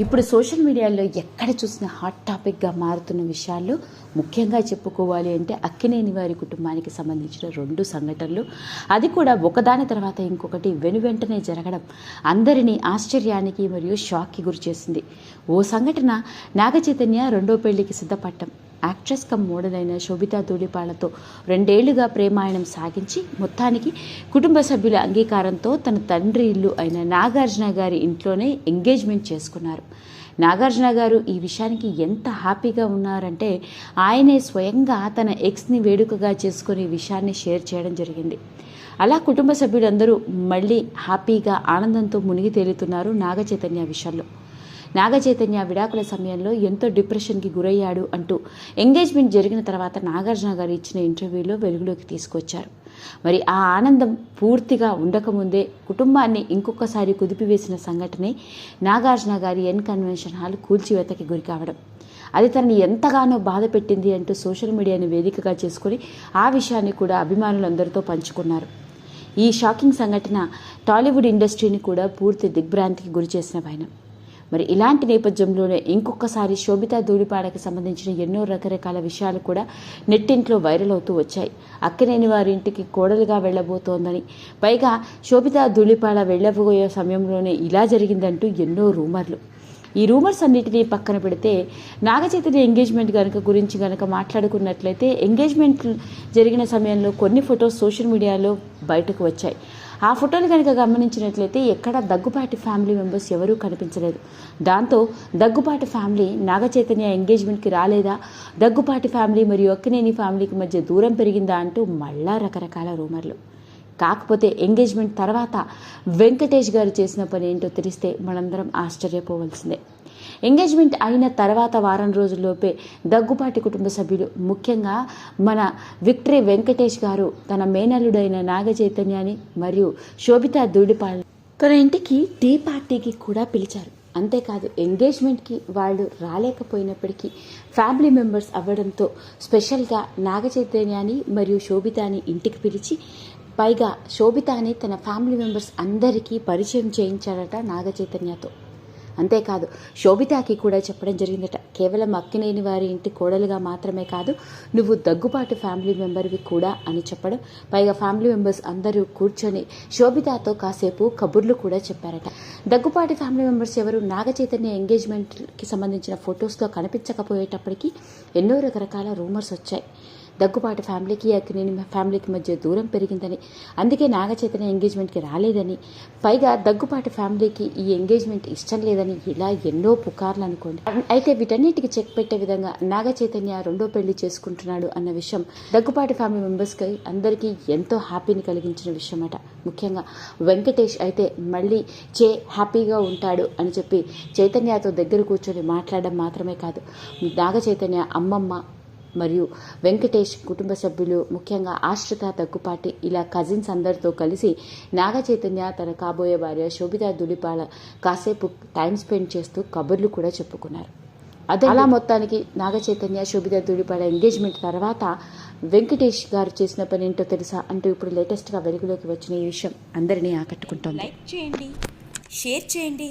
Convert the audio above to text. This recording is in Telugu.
ఇప్పుడు సోషల్ మీడియాలో ఎక్కడ చూసిన హాట్ టాపిక్గా మారుతున్న విషయాల్లో ముఖ్యంగా చెప్పుకోవాలి అంటే అక్కినేని వారి కుటుంబానికి సంబంధించిన రెండు సంఘటనలు. అది కూడా ఒకదాని తర్వాత ఇంకొకటి వెనువెంటనే జరగడం అందరినీ ఆశ్చర్యానికి మరియు షాక్కి గురి చేసింది. ఓ సంఘటన నాగ చైతన్య రెండో పెళ్ళికి సిద్ధపడటం యాక్ట్రెస్ కమ్ మోడల్ అయిన శోభితా ధూళిపాలతో రెండేళ్ళుగా ప్రేమాయణం సాగించి మొత్తానికి కుటుంబ సభ్యుల అంగీకారంతో తన తండ్రి ఇల్లు అయిన నాగార్జున గారి ఇంట్లోనే ఎంగేజ్మెంట్ చేసుకున్నారు. నాగార్జున గారు ఈ విషయానికి ఎంత హ్యాపీగా ఉన్నారంటే ఆయనే స్వయంగా తన ఎక్స్ని వేడుకగా చేసుకుని విషయాన్ని షేర్ చేయడం జరిగింది. అలా కుటుంబ సభ్యులందరూ మళ్ళీ హ్యాపీగా ఆనందంతో మునిగి తేలుతున్నారు నాగ చైతన్య విషయంలో. నాగ చైతన్య విడాకుల సమయంలో ఎంతో డిప్రెషన్కి గురయ్యాడు అంటూ ఎంగేజ్మెంట్ జరిగిన తర్వాత నాగార్జున గారు ఇచ్చిన ఇంటర్వ్యూలో వెలుగులోకి తీసుకొచ్చారు. మరి ఆ ఆనందం పూర్తిగా ఉండకముందే కుటుంబాన్ని ఇంకొకసారి కుదిపివేసిన సంఘటనే నాగార్జున గారి ఎన్ కన్వెన్షన్ హాల్ కూల్చివేతకి గురి కావడం. అది తనని ఎంతగానో బాధ పెట్టింది అంటూ సోషల్ మీడియాని వేదికగా చేసుకొని ఆ విషయాన్ని కూడా అభిమానులందరితో పంచుకున్నారు. ఈ షాకింగ్ సంఘటన టాలీవుడ్ ఇండస్ట్రీని కూడా పూర్తి దిగ్భ్రాంతికి గురిచేసిన భయం మరి ఇలాంటి నేపథ్యంలోనే ఇంకొకసారి శోభితా ధూళిపాడకి సంబంధించిన ఎన్నో రకరకాల విషయాలు కూడా నెట్టింట్లో వైరల్ అవుతూ వచ్చాయి. అక్కనేని వారి ఇంటికి కోడలుగా వెళ్ళబోతోందని పైగా శోభితా ధూళిపాడ వెళ్ళబోయే సమయంలోనే ఇలా జరిగిందంటూ ఎన్నో రూమర్లు. ఈ రూమర్స్ అన్నిటినీ పక్కన పెడితే నాగచైతన్య ఎంగేజ్మెంట్ కనుక గురించి కనుక మాట్లాడుకున్నట్లయితే ఎంగేజ్మెంట్ జరిగిన సమయంలో కొన్ని ఫొటోస్ సోషల్ మీడియాలో బయటకు వచ్చాయి. ఆ ఫోటోని కనుక గమనించినట్లయితే ఎక్కడ దగ్గుపాటి ఫ్యామిలీ మెంబర్స్ ఎవరూ కనిపించలేదు. దాంతో దగ్గుపాటి ఫ్యామిలీ నాగచైతన్య ఎంగేజ్మెంట్కి రాలేదా? దగ్గుపాటి ఫ్యామిలీ మరియు అక్కినేని ఫ్యామిలీకి మధ్య దూరం పెరిగిందా అంటూ మళ్ళా రకరకాల రూమర్లు. కాకపోతే ఎంగేజ్మెంట్ తర్వాత వెంకటేష్ గారు చేసిన పని ఏంటో తెలిస్తే మనందరం ఆశ్చర్యపోవలసిందే. ఎంగేజ్మెంట్ అయిన తర్వాత వారం రోజుల్లోపే దగ్గుపాటి కుటుంబ సభ్యులు ముఖ్యంగా మన విక్టరీ వెంకటేష్ గారు తన మేనల్లుడైన నాగ చైతన్యాన్ని మరియు శోభితా దూడిపాల్ తన ఇంటికి టీ పార్టీకి కూడా పిలిచారు. అంతేకాదు ఎంగేజ్మెంట్కి వాళ్ళు రాలేకపోయినప్పటికీ ఫ్యామిలీ మెంబర్స్ అవ్వడంతో స్పెషల్గా నాగ చైతన్యాన్ని మరియు శోభితాని ఇంటికి పిలిచి పైగా శోభితాని తన ఫ్యామిలీ మెంబర్స్ అందరికీ పరిచయం చేయించాడట నాగ చైతన్యతో అంతేకాదు శోభితాకి కూడా చెప్పడం జరిగిందట. కేవలం అక్కినేని వారి ఇంటి కోడలుగా మాత్రమే కాదు నువ్వు దగ్గుపాటి ఫ్యామిలీ మెంబర్వి కూడా అని చెప్పడం. పైగా ఫ్యామిలీ మెంబర్స్ అందరూ కూర్చొని శోభితాతో కాసేపు కబుర్లు కూడా చెప్పారట. దగ్గుపాటి ఫ్యామిలీ మెంబర్స్ ఎవరు నాగ చైతన్య ఎంగేజ్మెంట్కి సంబంధించిన ఫొటోస్లో కనిపించకపోయేటప్పటికీ ఎన్నో రకరకాల రూమర్స్ వచ్చాయి. దగ్గుపాటి ఫ్యామిలీకి అక్కినేని ఫ్యామిలీకి మధ్య దూరం పెరిగిందని అందుకే నాగచైతన్య ఎంగేజ్మెంట్కి రాలేదని పైగా దగ్గుపాటి ఫ్యామిలీకి ఈ ఎంగేజ్మెంట్ ఇష్టం లేదని ఇలా ఎన్నో పుకార్లు అనుకోండి. అయితే వీటన్నిటికి చెక్ పెట్టే విధంగా నాగ చైతన్య రెండో పెళ్ళి చేసుకుంటున్నాడు అన్న విషయం దగ్గుపాటి ఫ్యామిలీ మెంబర్స్కి అందరికీ ఎంతో హ్యాపీని కలిగించిన విషయం అట ముఖ్యంగా వెంకటేష్ అయితే మళ్ళీ చే హ్యాపీగా ఉంటాడు అని చెప్పి చైతన్యతో దగ్గర కూర్చొని మాట్లాడడం మాత్రమే కాదు. నాగ చైతన్య అమ్మమ్మ మరియు వెంకటేష్ కుటుంబ సభ్యులు ముఖ్యంగా ఆశ్రిత దగ్గుపాటి ఇలా కజిన్స్ అందరితో కలిసి నాగ చైతన్య తన కాబోయే భార్య శోభితా దులిపాల కాసేపు టైం స్పెండ్ చేస్తూ కబుర్లు కూడా చెప్పుకున్నారు. అదే అలా మొత్తానికి నాగ చైతన్య శోభితా దులిపాల ఎంగేజ్మెంట్ తర్వాత వెంకటేష్ గారు చేసిన పని ఏంటో తెలుసా? అంటూ ఇప్పుడు లేటెస్ట్గా వెలుగులోకి వచ్చిన ఈ విషయం అందరినీ ఆకట్టుకుంటోంది. లైక్ చేయండి షేర్ చేయండి.